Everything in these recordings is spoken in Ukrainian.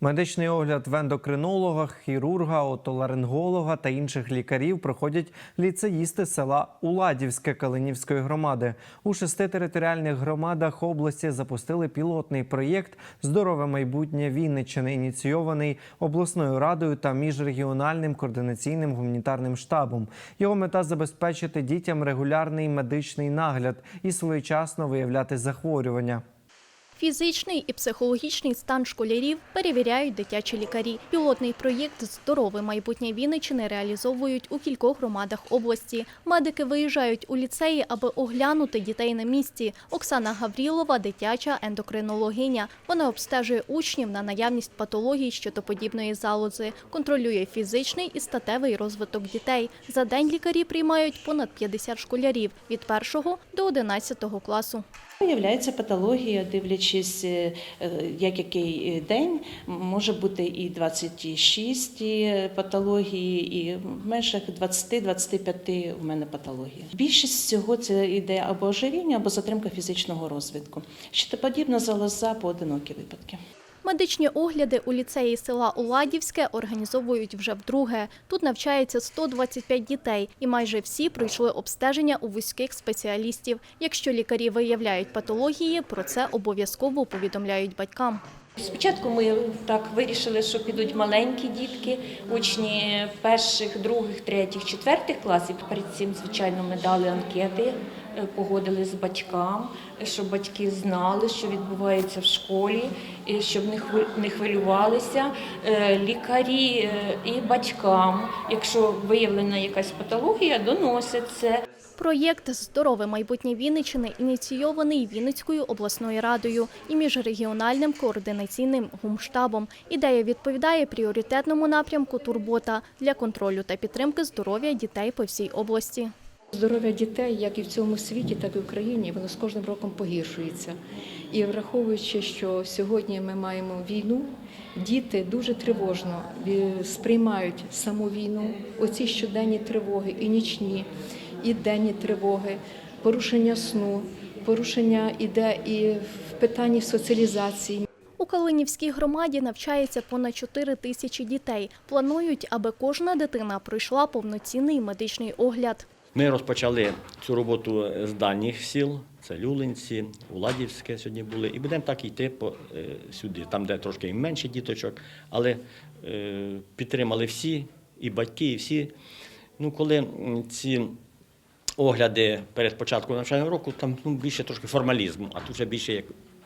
Медичний огляд в ендокринолога, хірурга, отоларинголога та інших лікарів проходять ліцеїсти села Уладівське Калинівської громади. У шести територіальних громадах області запустили пілотний проєкт Здорове майбутнє Вінниччини, ініційований обласною радою та міжрегіональним координаційним гуманітарним штабом. Його мета забезпечити дітям регулярний медичний нагляд і своєчасно виявляти захворювання. Фізичний і психологічний стан школярів перевіряють дитячі лікарі. Пілотний проєкт Здорове майбутнє Вінниччини реалізовують у кількох громадах області. Медики виїжджають у ліцеї, аби оглянути дітей на місці. Оксана Гаврілова – дитяча ендокринологиня. Вона обстежує учнів на наявність патологій щитоподібної залози, контролює фізичний і статевий розвиток дітей. За день лікарі приймають понад 50 школярів від 1 до 11 класу. Виявляється патологія, дивлячись, е, е, як який е, день, може бути і 26 патології, і в межах 20-25 у мене патологія. Більшість всього це йде або ожиріння, або затримка фізичного розвитку. Щитоподібна залоза поодинокі випадки. Медичні огляди у ліцеї села Уладівське організовують вже вдруге. Тут навчається 125 дітей, і майже всі пройшли обстеження у вузьких спеціалістів. Якщо лікарі виявляють патології, про це обов'язково повідомляють батькам. Спочатку ми так вирішили, що підуть маленькі дітки, учні перших, других, третіх, четвертих класів. Перед цим, звичайно, ми дали анкети, е, погодили з батькам, щоб батьки знали, що відбувається в школі, щоб не хвилювалися. Е, Лікарі е, і батькам, якщо виявлена якась патологія, доносять це. Проєкт Здорове майбутнє Вінниччини ініційований Вінницькою обласною радою і міжрегіональним координаційним гумштабом. Ідея відповідає пріоритетному напрямку турбота для контролю та підтримки здоров'я дітей по всій області. Здоров'я дітей, як і в цьому світі, так і в Україні, воно з кожним роком погіршується. І враховуючи, що сьогодні ми маємо війну, діти дуже тривожно сприймають саму війну, оці щоденні тривоги, і нічні, і денні тривоги, порушення сну, порушення іде і в питанні соціалізації. У Калинівській громаді навчається понад 4 тисячі дітей. Планують, аби кожна дитина пройшла повноцінний медичний огляд. Ми розпочали цю роботу з дальніх сіл, це Люлинці, Уладівське сьогодні були, і будемо так йти по, е, сюди, там, де трошки менше діточок, але е, підтримали всі, і батьки, і всі. Ну, коли ці огляди перед початком навчального року, там ну, більше трошки формалізму, а тут вже більше як,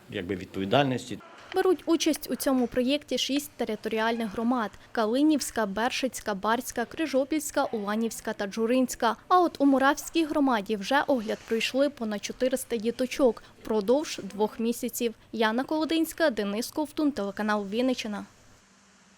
якби відповідальності. Беруть участь у цьому проєкті шість територіальних громад: Калинівська, Бершицька, Барська, Крижопільська, Уланівська та Джуринська. А от у Муравській громаді вже огляд пройшли понад 400 діточок впродовж двох місяців. Яна Колодинська, Денис Ковтун, телеканал Вінниччина.